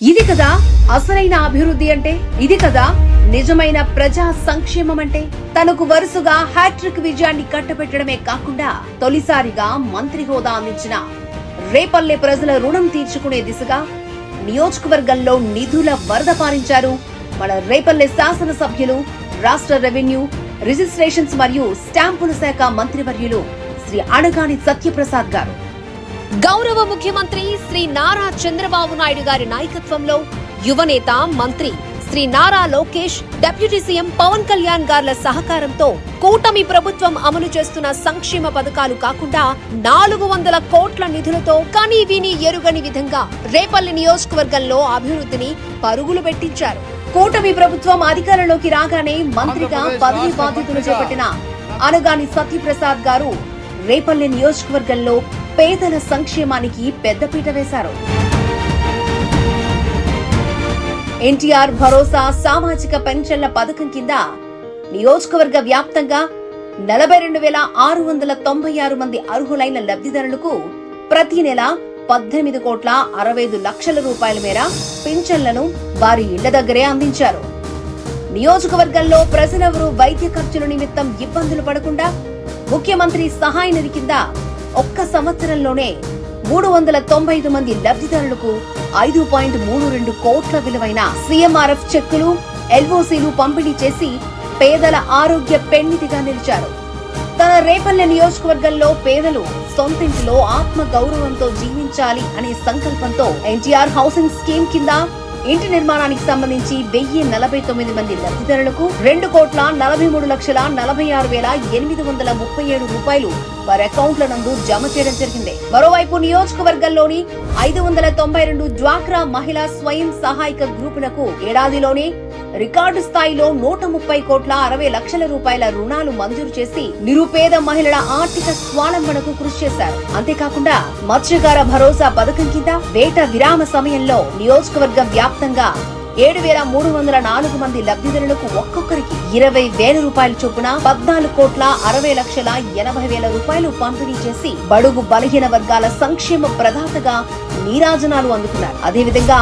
ఇది కదా అసలైన అభివృద్ధి అంటే? ఇది కదా నిజమైన ప్రజా సంక్షేమం అంటే? తనకు వరుసగా హ్యాట్రిక్ విజయాన్ని కట్టబెట్టడమే కాకుండా తొలిసారిగా మంత్రి హోదా అందించిన రేపల్లె ప్రజల రుణం తీర్చుకునే దిశగా నియోజకవర్గంలో నిధుల వరద పారించారు మన రేపల్లె శాసనసభ్యులు రాష్ట్ర రెవెన్యూ రిజిస్ట్రేషన్స్ మరియు స్టాంపుల శాఖ మంత్రివర్యులు శ్రీ అడగాని సత్యప్రసాద్ గారు. గౌరవ ముఖ్యమంత్రి శ్రీ నారా చంద్రబాబు నాయుడు గారి నాయకత్వంలో యువనేత మంత్రి శ్రీ నారా లోకేష్ డిప్యూటీ సీఎం పవన్ కళ్యాణ్ గార్ల సహకారంతో కూటమి ప్రభుత్వం అమలు చేస్తున్న సంక్షేమ పథకాలు కాకుండా నాలుగు వందల కోట్ల నిధులతో కని విని ఎరుగని విధంగా రేపల్లి నియోజకవర్గంలో అభివృద్ధిని పరుగులు పెట్టించారు. కూటమి ప్రభుత్వం అధికారంలోకి రాగానే మంత్రిగా పదవి బాధ్యతలు చేపట్టిన అనగాని సత్యప్రసాద్ గారు రేపల్లె నియోజకవర్గంలో పేదల సంక్షేమానికి పెద్దపీట వేశారు. ఎన్టీఆర్ భరోసా సామాజిక పెన్షన్ల పథకం కింద నియోజకవర్గ వ్యాప్తంగా నలభై రెండు వేల ఆరు వందల తొంభై ఆరు మంది అర్హులైన లబ్ధిదారులకు ప్రతి నెల పద్దెనిమిది కోట్ల అరవై ఐదు లక్షల రూపాయల మేర పింఛన్లను వారి ఇళ్ళ దగ్గరే అందించారు. నియోజకవర్గంలో ప్రజలెవరూ వైద్య ఖర్చుల నిమిత్తం ఇబ్బందులు పడకుండా ముఖ్యమంత్రి సహాయ నిధి కింద ఒక్క సంవత్సరంలోనే మూడు వందల తొంభై ఐదు మంది లబ్ధిదారులకు ఐదు పాయింట్ మూడు రెండు కోట్ల విలువైన సీఎంఆర్ఎఫ్ చెక్కులు ఎల్ఓసీలు పంపిణీ చేసి పేదల ఆరోగ్య పెన్నిధిగా నిలిచారు. తన రేపల్లె నియోజకవర్గంలో పేదలు సొంతింటిలో ఆత్మ గౌరవంతో జీవించాలి అనే సంకల్పంతో ఎన్టీఆర్ హౌసింగ్ స్కీమ్ కింద ఇంటి నిర్మాణానికి సంబంధించి వెయ్యి నలభై తొమ్మిది మంది లబ్ధిదారులకు రెండు కోట్ల నలభై మూడు లక్షల నలభై ఆరు వేల ఎనిమిది వందల ముప్పై ఏడు రూపాయలు వారి అకౌంట్ల నందు జమ చేయడం జరిగింది. మరోవైపు నియోజకవర్గంలోని ఐదు వందల తొంభై రెండు డ్వాక్రా మహిళా స్వయం సహాయక గ్రూపులకు ఏడాదిలోనే రికార్డు స్థాయిలో నూట ముప్పై కోట్ల అరవై లక్షల రూపాయల రుణాలు మంజూరు చేసి నిరుపేద మహిళల ఆర్థిక స్వాలంబనకు కృషి చేశారు. అంతేకాకుండా మత్స్యకార భరోసా పథకం కింద వేట విరామ సమయంలో నియోజకవర్గం వ్యాప్తంగా ఏడు వేల మూడు వందల నాలుగు మంది లబ్ధిదారులకు ఒక్కొక్కరికి ఇరవై వేల రూపాయల చొప్పున పద్నాలుగు కోట్ల అరవై లక్షల ఎనభై వేల రూపాయలు పంపిణీ చేసి బడుగు బలహీన వర్గాల సంక్షేమ ప్రదాతగా నీరాజనాలు అందుకున్నారు. అదేవిధంగా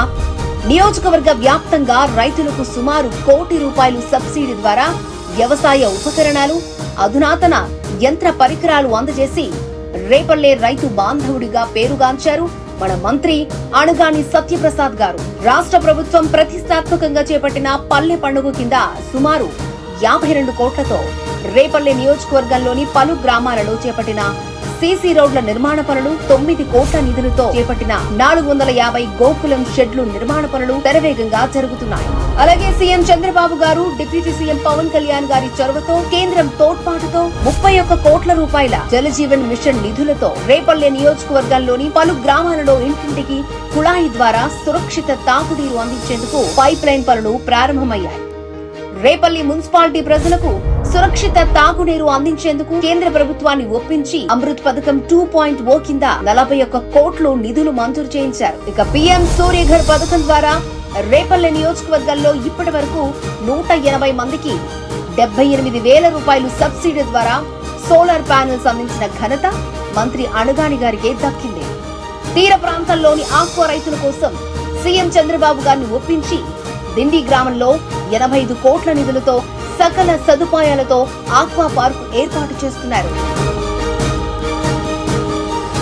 నియోజకవర్గ వ్యాప్తంగా రైతులకు సుమారు కోటి రూపాయలు సబ్సిడీ ద్వారా వ్యవసాయ ఉపకరణాలు అధునాతన యంత్ర పరికరాలు అందజేసి రేపల్లే రైతు బాంధవుడిగా పేరుగాంచారు మన మంత్రి అణగాని సత్యప్రసాద్ గారు. రాష్ట్ర ప్రభుత్వం ప్రతిష్టాత్మకంగా చేపట్టిన పల్లె పండుగ కింద సుమారు యాభై రెండు కోట్లతో రేపల్లె నియోజకవర్గంలోని పలు గ్రామాలలో చేపట్టిన సీసీ రోడ్ల నిర్మాణ పనులు తొమ్మిది కోట్ల నిధులతో చేపట్టిన నాలుగు వందల యాభై గోకులం షెడ్లు నిర్మాణ పనులు శరవేగంగా జరుగుతున్నాయి. అలాగే సీఎం చంద్రబాబు గారు డిప్యూటీ సీఎం పవన్ కళ్యాణ్ గారి చొరవతో కేంద్రం తోడ్పాటుతో ముప్పై ఒక్క కోట్ల రూపాయల జలజీవన్ మిషన్ నిధులతో రేపల్లె నియోజకవర్గాల్లోని పలు గ్రామాలలో ఇంటింటికి కుళాయి ద్వారా సురక్షిత తాగునీరు అందించేందుకు పైప్ లైన్ పనులు ప్రారంభమయ్యాయి. రేపల్లి మున్సిపాలిటీ ప్రజలకు సురక్షిత తాగునీరు అందించేందుకు కేంద్ర ప్రభుత్వాన్ని ఒప్పించి అమృత్ పథకం టూ పాయింట్ ఓ కింద నలభై ఒక్క కోట్లు నిధులు మంజూరు చేయించారు. ఇక పీఎం సూర్యఘర్ పథకం ద్వారా రేపల్లె నియోజకవర్గంలో ఇప్పటి వరకు నూట ఎనభై మందికి డెబ్బై ఎనిమిది వేల రూపాయలు సబ్సిడీ ద్వారా సోలార్ ప్యానెల్స్ అందించిన ఘనత మంత్రి అణగాని గారికే దక్కింది. తీర ప్రాంతాల్లోని ఆక్వా రైతుల కోసం సీఎం చంద్రబాబు గారిని ఒప్పించి దిండి గ్రామంలో ఎనభై ఐదు కోట్ల నిధులతో సకల సదుపాయాలతో ఆక్వా పార్క్ ఏర్పాటు చేస్తున్నారు.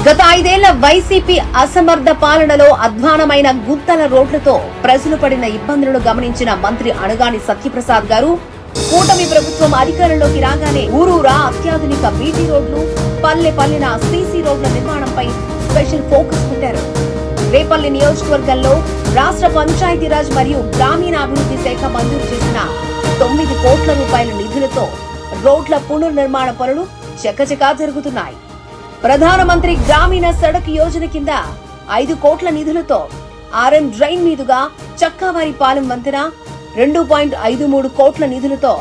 గత ఐదేళ్ళ వైసీపీ అసమర్థ పాలనలో అధ్వానమైన గుంతల రోడ్లతో ప్రజలు పడిన ఇబ్బందులను గమనించిన మంత్రి అణగాని సత్యప్రసాద్ గారు కూటమి ప్రభుత్వం అధికారంలోకి రాగానే ఊరూరా అత్యాధునిక బీటీ రోడ్లు పల్లె పల్లెన సీసీ రోడ్ల నిర్మాణంపై స్పెషల్ ఫోకస్ పెట్టారు. రేపల్లి నియోజకవర్గంలో రాష్ట్ర పంచాయతీరాజ్ మరియు గ్రామీణాభివృద్ధి శాఖ మంజూరు చేసిన తొమ్మిది కోట్ల రూపాయల నిధులతో రోడ్ల పునర్నిర్మాణ పనులు చకచకా జరుగుతున్నాయి. ప్రధానమంత్రి గ్రామీణ సడక్ యోజన కింద ఐదు కోట్ల నిధులతో ఆర్ఎన్ డ్రైన్ మీదుగా చక్కావారిపాలెం వంతెన రెండు పాయింట్ ఐదు మూడు కోట్ల నిధులతో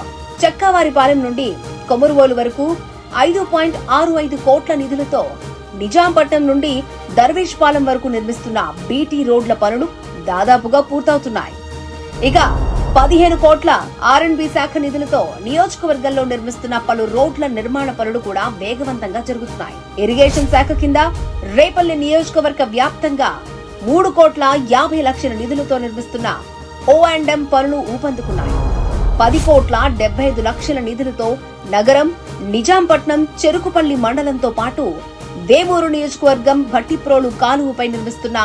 చక్కావారిపాలెం నుండి కొమరువోలు వరకు ఐదు పాయింట్ ఆరు ఐదు కోట్ల నిధులతో నిజాంపట్నం నుండి దర్వేష్ పాలెం వరకు నిర్మిస్తున్న బీటీ రోడ్ల పనులు దాదాపుగా పూర్తవుతున్నాయి. ఇక పదిహేను కోట్ల ఆర్ఎండ్బి శాఖ నిధులతో నియోజకవర్గంలో నిర్మిస్తున్న పలు రోడ్ల నిర్మాణ పనులు కూడా వేగవంతంగా జరుగుతున్నాయి. ఇరిగేషన్ శాఖ కింద రేపల్లి నియోజకవర్గ వ్యాప్తంగా మూడు కోట్ల యాభై లక్షల నిధులతో నిర్మిస్తున్న ఓ అండ్ ఎం పనులు ఊపందుకున్నాయి. పది కోట్ల డెబ్బై ఐదు లక్షల నిధులతో నగరం నిజాంపట్నం చెరుకుపల్లి మండలంతో పాటు వేమూరు నియోజకవర్గం భట్టిప్రోలు కాలువపై నిర్మిస్తున్న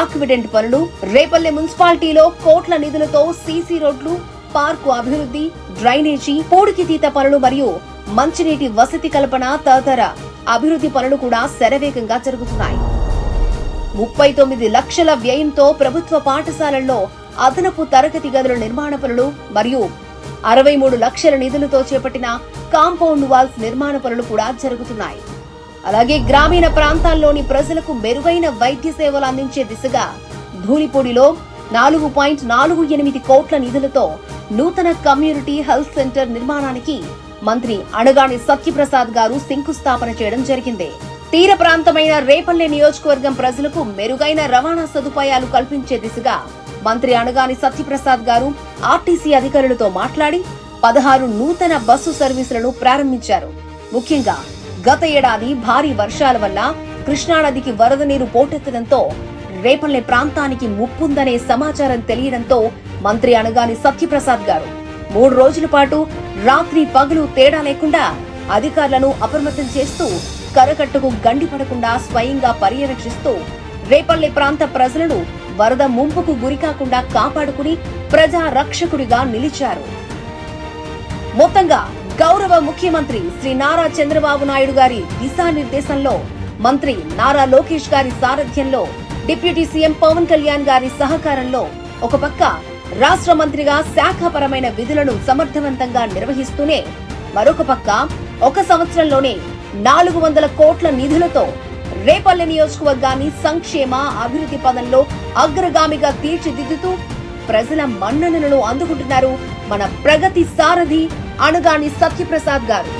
ఆక్విడెంట్ పనులు రేపల్లె మున్సిపాలిటీలో కోట్ల నిధులతో సీసీ రోడ్లు పార్కు అభివృద్ధి డ్రైనేజీ పూడికితీత పనులు మరియు మంచినీటి వసతి కల్పన తదితర అభివృద్ధి పనులు కూడా శరవేగంగా జరుగుతున్నాయి. ముప్పై తొమ్మిది లక్షల వ్యయంతో ప్రభుత్వ పాఠశాలల్లో అదనపు తరగతి గదుల నిర్మాణ పనులు మరియు అరవై మూడు లక్షల నిధులతో చేపట్టిన కాంపౌండ్ వాల్స్ నిర్మాణ పనులు కూడా జరుగుతున్నాయి. అలాగే గ్రామీణ ప్రాంతాల్లోని ప్రజలకు మెరుగైన వైద్య సేవలు అందించే దిశగా ధూళిపూడిలో నాలుగు పాయింట్ నాలుగు ఎనిమిది కోట్ల నిధులతో నూతన కమ్యూనిటీ హెల్త్ సెంటర్ నిర్మాణానికి మంత్రి అణగాని సత్యప్రసాద్ గారు శంకుస్థాపన చేయడం జరిగింది. తీర ప్రాంతమైన రేపల్లె నియోజకవర్గం ప్రజలకు మెరుగైన రవాణా సదుపాయాలు కల్పించే దిశగా మంత్రి అణగాని సత్యప్రసాద్ గారు ఆర్టీసీ అధికారులతో మాట్లాడి పదహారు నూతన బస్సు సర్వీసులను ప్రారంభించారు. ముఖ్యంగా గత ఏడాది భారీ వర్షాల వల్ల కృష్ణానదికి వరద నీరు పోటెత్తడంతో రేపల్లె ప్రాంతానికి ముప్పుందనే సమాచారం తెలియడంతో మంత్రి అనగాని సత్యప్రసాద్ గారు. మూడు రోజుల పాటు రాత్రి పగలు తేడా లేకుండా అధికారులను అప్రమత్తం చేస్తూ కరకట్టుకు గండిపడకుండా స్వయంగా పర్యవేక్షిస్తూ రేపల్లె ప్రాంత ప్రజలను వరద ముంపుకు గురికాకుండా కాపాడుకుని ప్రజా రక్షకుడిగా నిలిచారు. మొత్తంగా గౌరవ ముఖ్యమంత్రి శ్రీ నారా చంద్రబాబు నాయుడు గారి దిశానిర్దేశంలో మంత్రి నారా లోకేష్ గారి సారథ్యంలో డిప్యూటీ సీఎం పవన్ కళ్యాణ్ గారి సహకారంలో ఒక పక్క రాష్ట్ర మంత్రిగా శాఖాపరమైన విధులను సమర్థవంతంగా నిర్వహిస్తూనే మరొక పక్క ఒక సంవత్సరంలోనే నాలుగు వందల కోట్ల నిధులతో రేపల్లె నియోజకవర్గాన్ని సంక్షేమ అభివృద్ధి పదంలో అగ్రగామిగా తీర్చిదిద్దుతూ ప్రజల మన్ననలను అందుకుంటున్నారు మన ప్రగతి సారథి అణగాని సత్యప్రసాద్ గారు